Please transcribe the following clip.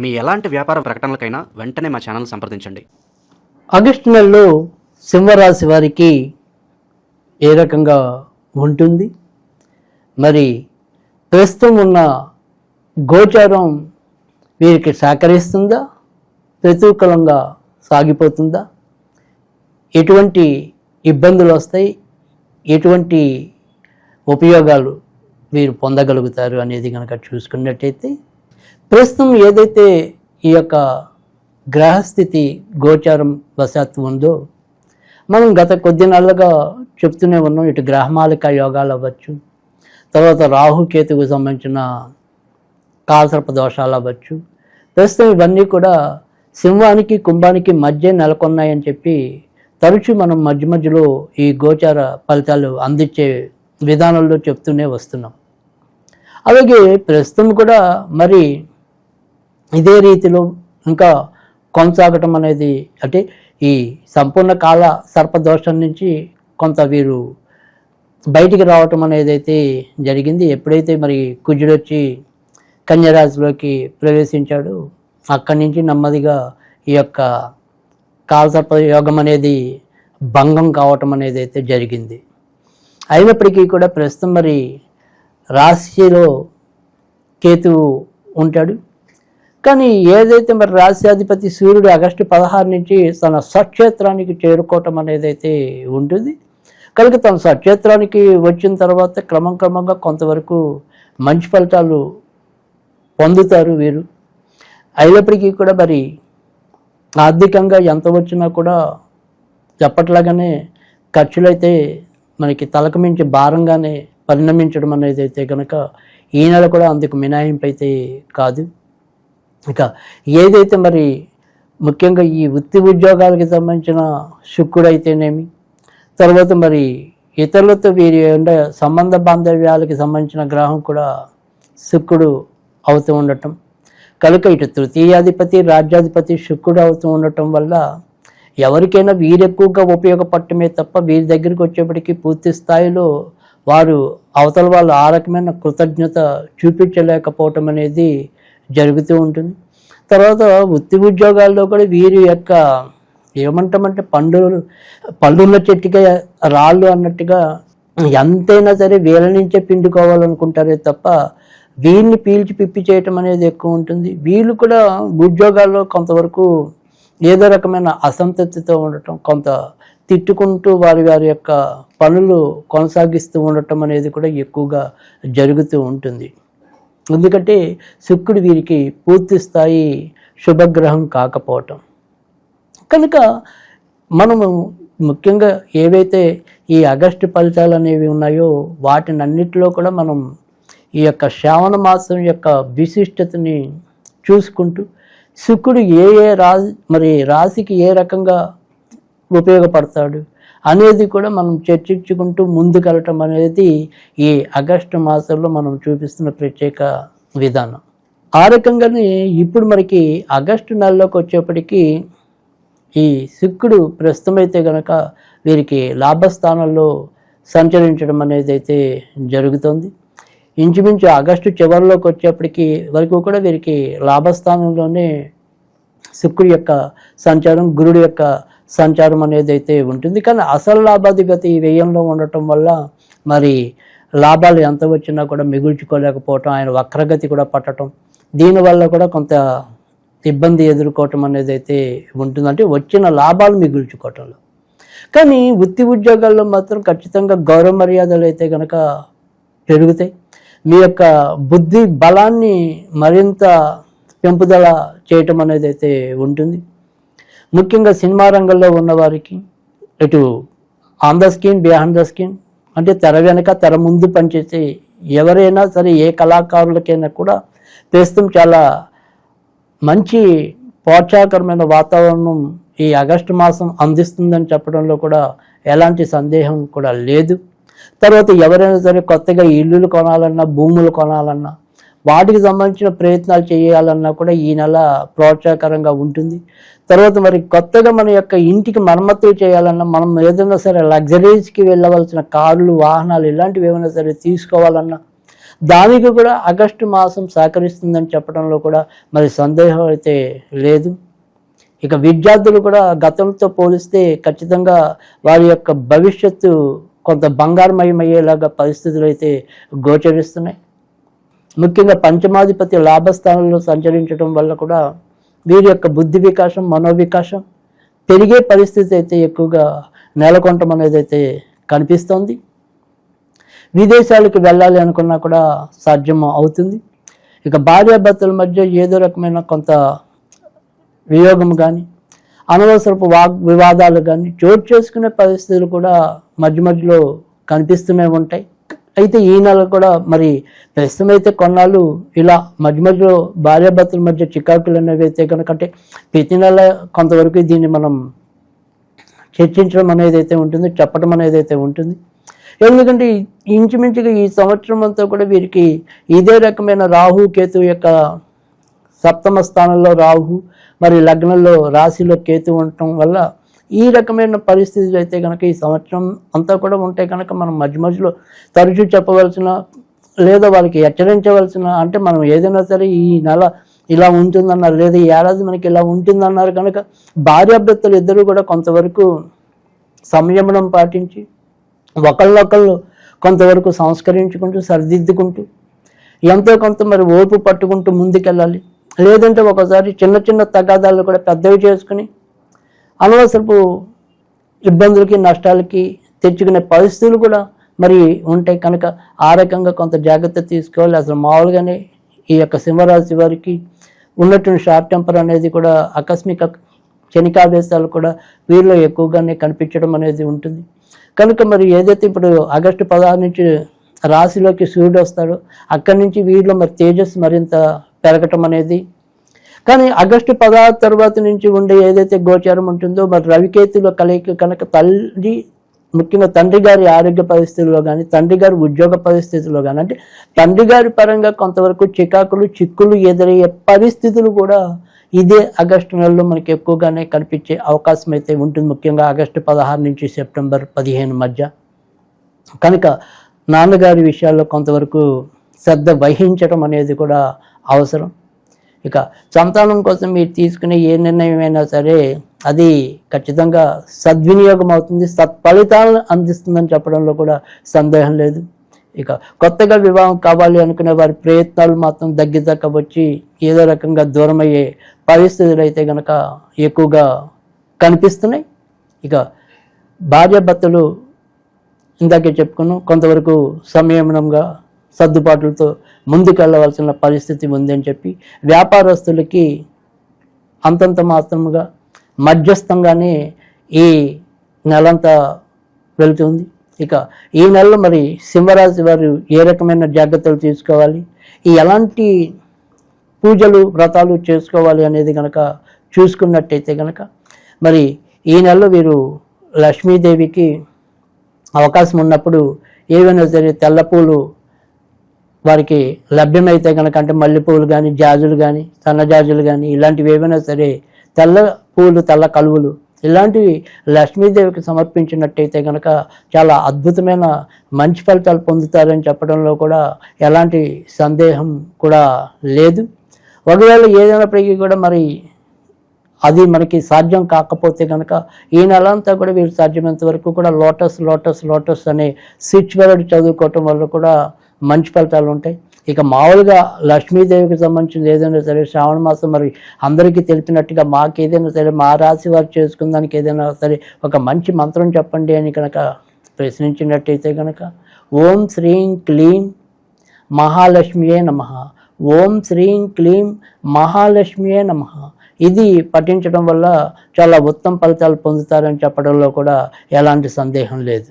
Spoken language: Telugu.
మీ ఎలాంటి వ్యాపార ప్రకటనలకైనా వెంటనే మా ఛానల్ సంప్రదించండి. ఆగస్టు నెలలో సింహరాశి వారికి ఏ రకంగా ఉంటుంది? మరి ప్రస్తుతం ఉన్న గోచారం వీరికి సహకరిస్తుందా? ప్రతికూలంగా సాగిపోతుందా? ఎటువంటి ఇబ్బందులు వస్తాయి? ఎటువంటి ఉపయోగాలు వీరు పొందగలుగుతారు అనేది కనుక చూసుకున్నట్టయితే ప్రస్తుతం ఏదైతే ఈ యొక్క గ్రహస్థితి గోచారం వశాత్తు ఉందో మనం గత కొద్ది నెలలుగా చెప్తూనే ఉన్నాం ఇటు గ్రహమాలిక యోగాలు అవ్వచ్చు తర్వాత రాహుకేతుకు సంబంధించిన కాలసర్ప దోషాలు అవ్వచ్చు. ప్రస్తుతం ఇవన్నీ కూడా సింహానికి కుంభానికి మధ్య నెలకొన్నాయని చెప్పి తరచూ మనం మధ్య మధ్యలో ఈ గోచార ఫలితాలు అందించే విధానంలో చెప్తూనే వస్తున్నాం. అలాగే ప్రస్తుతం కూడా మరి ఇదే రీతిలో ఇంకా కొనసాగటం అనేది అంటే ఈ సంపూర్ణ కాల సర్పదోషం నుంచి కొంత వీరు బయటికి రావటం అనేది అయితే జరిగింది. ఎప్పుడైతే మరి కుజుడు వచ్చి కన్యరాశిలోకి ప్రవేశించాడు అక్కడి నుంచి నెమ్మదిగా ఈ యొక్క కాలసర్ప యోగం అనేది భంగం కావటం అనేది అయితే జరిగింది. అయినప్పటికీ కూడా ప్రస్తుతం మరి రాశిలో కేతువు ఉంటాడు. కానీ ఏదైతే మరి రాశ్యాధిపతి సూర్యుడు ఆగస్టు పదహారు నుంచి తన స్వక్షేత్రానికి చేరుకోవటం అనేది అయితే ఉంటుంది. కనుక తన స్వక్షేత్రానికి వచ్చిన తర్వాత క్రమం క్రమంగా కొంతవరకు మంచి ఫలితాలు పొందుతారు వీరు. అయినప్పటికీ కూడా మరి ఆర్థికంగా ఎంత వచ్చినా కూడా చెప్పట్లాగానే ఖర్చులైతే మనకి తలకు మించి భారంగానే పరిణమించడం అనేది అయితే కనుక ఈ నెల కూడా అందుకు మినహాయింపు అయితే కాదు. ఇక ఏదైతే మరి ముఖ్యంగా ఈ వృత్తి ఉద్యోగాలకి సంబంధించిన శుక్రుడు అయితేనేమి తర్వాత మరి ఇతరులతో వీరి ఉండే సంబంధ బాంధవ్యాలకి సంబంధించిన గ్రహం కూడా శుక్రుడు అవుతూ ఉండటం కనుక ఇటు తృతీయాధిపతి రాజ్యాధిపతి శుక్రుడు అవుతూ ఉండటం వల్ల ఎవరికైనా వీరెక్కువగా ఉపయోగపడటమే తప్ప వీరి దగ్గరికి వచ్చేప్పటికీ పూర్తి స్థాయిలో వారు అవతల వాళ్ళు ఆ రకమైన కృతజ్ఞత చూపించలేకపోవటం అనేది జరుగుతూ ఉంటుంది. తర్వాత వృత్తి ఉద్యోగాల్లో కూడా వీరి యొక్క ఏమంటామంటే పండులు పళ్ళున్న చెట్టుకే రాళ్ళు అన్నట్టుగా ఎంతైనా సరే వీళ్ళ నుంచే పిండుకోవాలనుకుంటారే తప్ప వీళ్ళని పీల్చి పిప్పి చేయటం అనేది ఎక్కువ ఉంటుంది. వీళ్ళు కూడా ఉద్యోగాల్లో కొంతవరకు ఏదో రకమైన అసంతృప్తితో ఉండటం కొంత తిట్టుకుంటూ వారి వారి యొక్క పనులు కొనసాగిస్తూ ఉండటం అనేది కూడా ఎక్కువగా జరుగుతూ ఉంటుంది. ఎందుకంటే శుక్రుడు వీరికి పూర్తి స్థాయి శుభగ్రహం కాకపోవటం. కనుక మనము ముఖ్యంగా ఏవైతే ఈ ఆగస్టు ఫలితాలు అనేవి ఉన్నాయో వాటిని అన్నిటిలో కూడా మనం ఈ యొక్క శ్రావణ మాసం యొక్క విశిష్టతని చూసుకుంటూ శుక్రుడు ఏ ఏ రాశి మరి రాశికి ఏ రకంగా ఉపయోగపడతాడు? అనేది కూడా మనం చర్చించుకుంటూ ముందుకెళ్ళటం అనేది ఈ ఆగస్టు మాసంలో మనం చూపిస్తున్న ప్రత్యేక విధానం. ఆ రకంగానే ఇప్పుడు మనకి ఆగస్టు నెలలోకి వచ్చేప్పటికీ ఈ శుక్రుడు ప్రస్తుతమైతే గనక వీరికి లాభస్థానంలో సంచరించడం అనేది అయితే జరుగుతుంది. ఇంచుమించు ఆగస్టు చివరిలోకి వచ్చేప్పటికి వరకు కూడా వీరికి లాభస్థానంలోనే శుక్రుడి యొక్క సంచారం గురుడు యొక్క సంచారం అనేది అయితే ఉంటుంది. కానీ అసలు లాభాధిగతి ఈ వ్యయంలో ఉండటం వల్ల మరి లాభాలు ఎంత వచ్చినా కూడా మిగుల్చుకోలేకపోవటం ఆయన వక్రగతి కూడా పట్టడం దీనివల్ల కూడా కొంత ఇబ్బంది ఎదుర్కోవటం అనేది అయితే ఉంటుందంటే వచ్చిన లాభాలు మిగుల్చుకోవటంలో. కానీ వృత్తి ఉద్యోగాల్లో మాత్రం ఖచ్చితంగా గౌరవ మర్యాదలు అయితే కనుక పెరుగుతాయి. మీ యొక్క బుద్ధి బలాన్ని మరింత పెంపుదల చేయటం అనేది అయితే ఉంటుంది. ముఖ్యంగా సినిమా రంగంలో ఉన్నవారికి ఇటు on the screen behind the screen అంటే తెర వెనక తెర ముందు పనిచేసే ఎవరైనా సరే ఏ కళాకారులకైనా కూడా ప్రస్తుతం చాలా మంచి ప్రోత్సాహకరమైన వాతావరణం ఈ ఆగస్టు మాసం అందిస్తుందని చెప్పడంలో కూడా ఎలాంటి సందేహం కూడా లేదు. తర్వాత ఎవరైనా సరే కొత్తగా ఇల్లులు కొనాలన్నా భూములు కొనాలన్నా వాటికి సంబంధించిన ప్రయత్నాలు చేయాలన్నా కూడా ఈ నెల ప్రోత్సాహకరంగా ఉంటుంది. తర్వాత మరి కొత్తగా మన యొక్క ఇంటికి మరమ్మతులు చేయాలన్నా మనం ఏదైనా సరే లగ్జరీస్కి వెళ్ళవలసిన కార్లు వాహనాలు ఇలాంటివి ఏమైనా సరే తీసుకోవాలన్నా దానికి కూడా ఆగస్టు మాసం సహకరిస్తుందని చెప్పడంలో కూడా మరి సందేహం అయితే లేదు. ఇక విద్యార్థులు కూడా గతంతో పోలిస్తే ఖచ్చితంగా వారి యొక్క భవిష్యత్తు కొంత బంగారమయమయ్యేలాగా పరిస్థితులు అయితే గోచరిస్తున్నాయి. ముఖ్యంగా పంచమాధిపతి లాభస్థానంలో సంచరించడం వల్ల కూడా వీరి యొక్క బుద్ధి వికాసం మనోవికాసం పెరిగే పరిస్థితి అయితే ఎక్కువగా నెలకొంటం అనేది అయితే కనిపిస్తోంది. విదేశాలకు వెళ్ళాలి అనుకున్నా కూడా సాధ్యం అవుతుంది. ఇక భార్యాభర్తల మధ్య ఏదో రకమైన కొంత వియోగం కానీ అనవసరపు వాగ్ వివాదాలు కానీ చోటు చేసుకునే పరిస్థితులు కూడా మధ్య మధ్యలో కనిపిస్తూనే ఉంటాయి. అయితే ఈ నెల కూడా మరి ప్రస్తుతం అయితే కొన్నాళ్ళు ఇలా మధ్య మధ్యలో భార్యాభర్తల మధ్య చికాకులు అనేవి అయితే కనుక అంటే ప్రతి నెల కొంతవరకు దీన్ని మనం చర్చించడం అనేది అయితే ఉంటుంది చెప్పడం అనేది అయితే ఉంటుంది. ఎందుకంటే ఇంచుమించుగా ఈ సంవత్సరం అంతా కూడా వీరికి ఇదే రకమైన రాహు కేతు యొక్క సప్తమ స్థానంలో రాహు మరి లగ్నంలో రాశిలో కేతు ఉండటం వల్ల ఈ రకమైన పరిస్థితులు అయితే కనుక ఈ సంవత్సరం అంతా కూడా ఉంటే కనుక మనం మధ్య మధ్యలో తరచూ చెప్పవలసిన లేదా వాళ్ళకి హెచ్చరించవలసిన అంటే మనం ఏదైనా సరే ఈ నెల ఇలా ఉంటుందన్నారు లేదా ఈ ఏడాది మనకి ఇలా ఉంటుందన్నారు కనుక భార్యాభర్తలు ఇద్దరు కూడా కొంతవరకు సంయమనం పాటించి ఒకళ్ళొకళ్ళు కొంతవరకు సంస్కరించుకుంటూ సరిదిద్దుకుంటూ ఎంతో కొంత మరి ఓర్పు పట్టుకుంటూ ముందుకెళ్ళాలి. లేదంటే ఒకసారి చిన్న చిన్న తగాదాలు కూడా పెద్దవి చేసుకుని అనవసరపు ఇబ్బందులకి నష్టాలకి తెచ్చుకునే పరిస్థితులు కూడా మరి ఉంటాయి కనుక ఆ రకంగా కొంత జాగ్రత్త తీసుకోవాలి. అసలు మామూలుగానే ఈ యొక్క సింహరాశి వారికి ఉన్నటువంటి షార్ట్ టెంపర్ అనేది కూడా ఆకస్మిక క్షణికావేశాలు కూడా వీరిలో ఎక్కువగానే కనిపించడం అనేది ఉంటుంది. కనుక మరి ఏదైతే ఇప్పుడు ఆగస్టు పదహారు నుంచి రాశిలోకి సూర్యుడు వస్తాడో అక్కడి నుంచి వీరిలో మరి తేజస్సు మరింత పెరగటం అనేది కానీ ఆగస్టు పదహారు తర్వాత నుంచి ఉండే ఏదైతే గోచారం ఉంటుందో మరి రవికేతుల కలయిక కనుక తల్లి ముఖ్యంగా తండ్రి గారి ఆరోగ్య పరిస్థితుల్లో కానీ తండ్రి గారి ఉద్యోగ పరిస్థితుల్లో కానీ అంటే తండ్రి గారి పరంగా కొంతవరకు చికాకులు చిక్కులు ఎదురయ్యే పరిస్థితులు కూడా ఇదే ఆగస్టు నెలలో మనకి ఎక్కువగానే కనిపించే అవకాశం అయితే ఉంటుంది. ముఖ్యంగా ఆగస్టు పదహారు నుంచి సెప్టెంబర్ పదిహేను మధ్య. కనుక నాన్నగారి విషయాల్లో కొంతవరకు శ్రద్ధ వహించడం అనేది కూడా అవసరం. ఇక సంతానం కోసం మీరు తీసుకునే ఏ నిర్ణయమైనా సరే అది ఖచ్చితంగా సద్వినియోగం అవుతుంది సత్ఫలితాలను అందిస్తుందని చెప్పడంలో కూడా సందేహం లేదు. ఇక కొత్తగా వివాహం కావాలి అనుకునే వారి ప్రయత్నాలు మాత్రం దగ్గర వచ్చి ఏదో రకంగా దూరమయ్యే పరిస్థితులు అయితే కనుక ఎక్కువగా కనిపిస్తున్నాయి. ఇక భార్యాభర్తలు ఇందాకే చెప్పుకున్నాం కొంతవరకు సంయమనంగా సర్దుబాటులతో ముందుకెళ్ళవలసిన పరిస్థితి ఉందని చెప్పి వ్యాపారస్తులకి అంతంత మాత్రముగా మధ్యస్థంగానే ఈ నెలంతా వెళుతుంది. ఇక ఈ నెలలో మరి సింహరాశి వారు ఏ రకమైన జాగ్రత్తలు తీసుకోవాలి? ఈ ఎలాంటి పూజలు వ్రతాలు చేసుకోవాలి అనేది కనుక చూసుకున్నట్టయితే కనుక మరి ఈ నెలలో వీరు లక్ష్మీదేవికి అవకాశం ఉన్నప్పుడు ఏవైనా సరే తెల్ల పూలు వారికి లభ్యమైతే కనుక అంటే మల్లెపూలు కానీ జాజులు కానీ సన్నజాజులు కానీ ఇలాంటివి ఏవైనా సరే తెల్ల పూలు తెల్ల కలువులు ఇలాంటివి లక్ష్మీదేవికి సమర్పించినట్టయితే కనుక చాలా అద్భుతమైన మంచి ఫలితాలు పొందుతారని చెప్పడంలో కూడా ఎలాంటి సందేహం కూడా లేదు. ఒకవేళ ఏదైనప్పటికీ కూడా మరి అది మనకి సాధ్యం కాకపోతే కనుక ఈ నెల అంతా కూడా వీరు సాధ్యమైనంత వరకు కూడా లోటస్ లోటస్ లోటస్ అనే స్విచ్ వర్డ్ చదువుకోవటం వల్ల కూడా మంచి ఫలితాలు ఉంటాయి. ఇక మామూలుగా లక్ష్మీదేవికి సంబంధించింది ఏదైనా సరే శ్రావణ మాసం మరి అందరికీ తెలిపినట్టుగా మాకు ఏదైనా సరే మా రాశి వారు చేసుకున్న దానికి ఏదైనా సరే ఒక మంచి మంత్రం చెప్పండి అని కనుక ప్రశ్నించినట్టయితే కనుక ఓం శ్రీం క్లీం మహాలక్ష్మియే నమ. ఓం శ్రీం క్లీం మహాలక్ష్మియే నమ. ఇది పఠించడం వల్ల చాలా ఉత్తమ ఫలితాలు పొందుతారని చెప్పడంలో కూడా ఎలాంటి సందేహం లేదు.